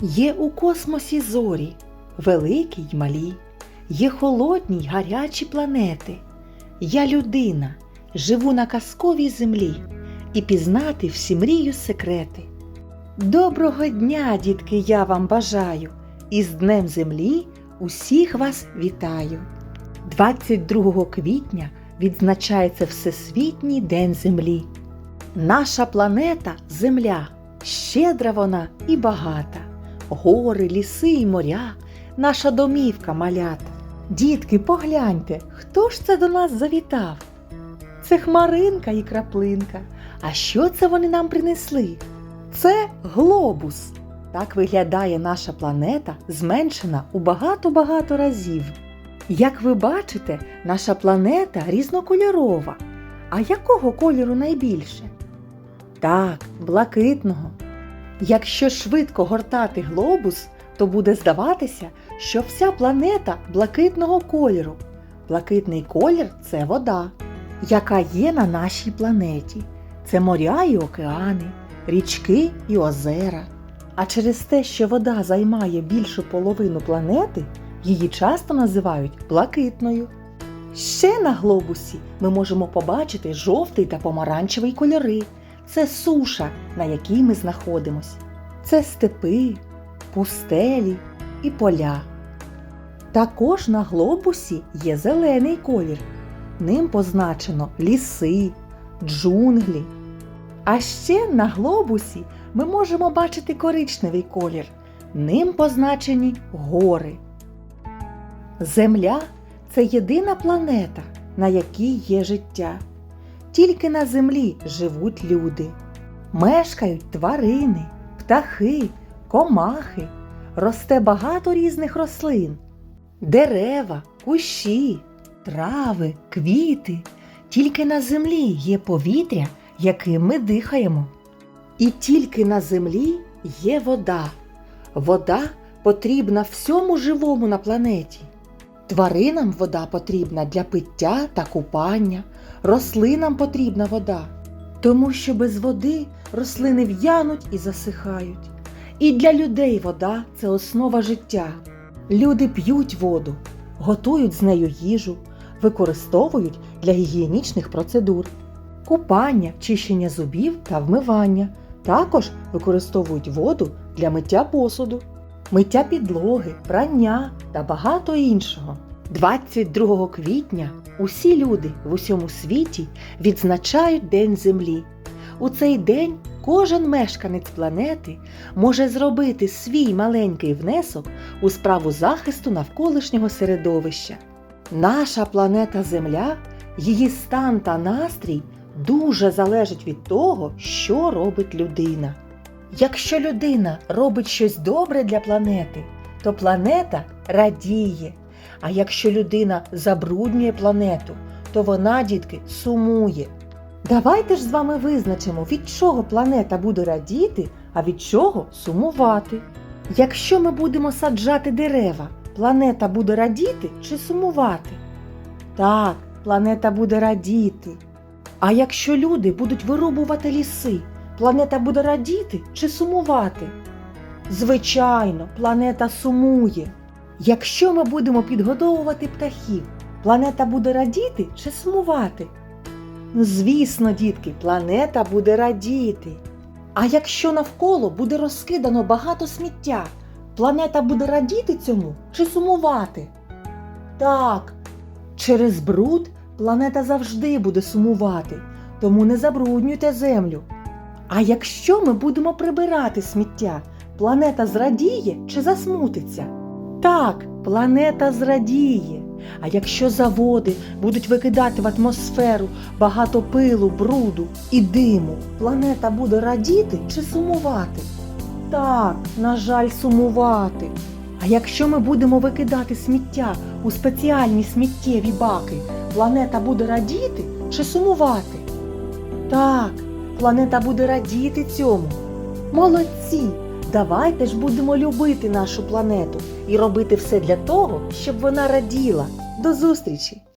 Є у космосі зорі, великі й малі, є холодні й гарячі планети. Я людина, живу на казковій землі і пізнати всі мрію секрети. Доброго дня, дітки, я вам бажаю, і з Днем Землі усіх вас вітаю. 22 квітня відзначається Всесвітній День Землі. Наша планета Земля, щедра вона і багата. Гори, ліси і моря, наша домівка малята. Дітки, погляньте, хто ж це до нас завітав? Це хмаринка і краплинка. А що це вони нам принесли? Це глобус. Так виглядає наша планета, зменшена у багато-багато разів. Як ви бачите, наша планета різнокольорова. А якого кольору найбільше? Так, блакитного. Якщо швидко гортати глобус, то буде здаватися, що вся планета блакитного кольору. Блакитний колір це вода, яка є на нашій планеті. Це моря і океани, річки і озера. А через те, що вода займає більшу половину планети, її часто називають блакитною. Ще на глобусі ми можемо побачити жовтий та помаранчевий кольори. Це суша, на якій ми знаходимось. Це степи, пустелі і поля. Також на глобусі є зелений колір. Ним позначено ліси, джунглі. А ще на глобусі ми можемо бачити коричневий колір. Ним позначені гори. Земля це єдина планета, на якій є життя. Тільки на землі живуть люди. Мешкають тварини, птахи, комахи, росте багато різних рослин, дерева, кущі, трави, квіти. Тільки на землі є повітря, яким ми дихаємо. І тільки на землі є вода. Вода потрібна всьому живому на планеті. Тваринам вода потрібна для пиття та купання, рослинам потрібна вода, тому що без води рослини в'януть і засихають. І для людей вода це основа життя. Люди п'ють воду, готують з нею їжу, використовують для гігієнічних процедур, купання, чищення зубів та вмивання. Також використовують воду для миття посуду, миття підлоги, прання та багато іншого. 22 квітня усі люди в усьому світі відзначають День Землі. У цей день кожен мешканець планети може зробити свій маленький внесок у справу захисту навколишнього середовища. Наша планета Земля, її стан та настрій дуже залежить від того, що робить людина. Якщо людина робить щось добре для планети, то планета радіє. А якщо людина забруднює планету, то вона, дітки, сумує. Давайте ж з вами визначимо, від чого планета буде радіти, а від чого сумувати. Якщо ми будемо саджати дерева, планета буде радіти чи сумувати? Так, планета буде радіти. А якщо люди будуть вирубувати ліси, планета буде радіти чи сумувати? Звичайно, планета сумує. Якщо ми будемо підгодовувати птахів, планета буде радіти чи сумувати? Звісно, дітки, планета буде радіти. А якщо навколо буде розкидано багато сміття, планета буде радіти цьому чи сумувати? Так, через бруд планета завжди буде сумувати, тому не забруднюйте землю. А якщо ми будемо прибирати сміття, планета зрадіє чи засмутиться? Так, планета зрадіє. А якщо заводи будуть викидати в атмосферу багато пилу, бруду і диму, планета буде радіти чи сумувати? Так, на жаль, сумувати. А якщо ми будемо викидати сміття у спеціальні сміттєві баки, планета буде радіти чи сумувати? Так, планета буде радіти цьому. Молодці! Давайте ж будемо любити нашу планету і робити все для того, щоб вона раділа. До зустрічі!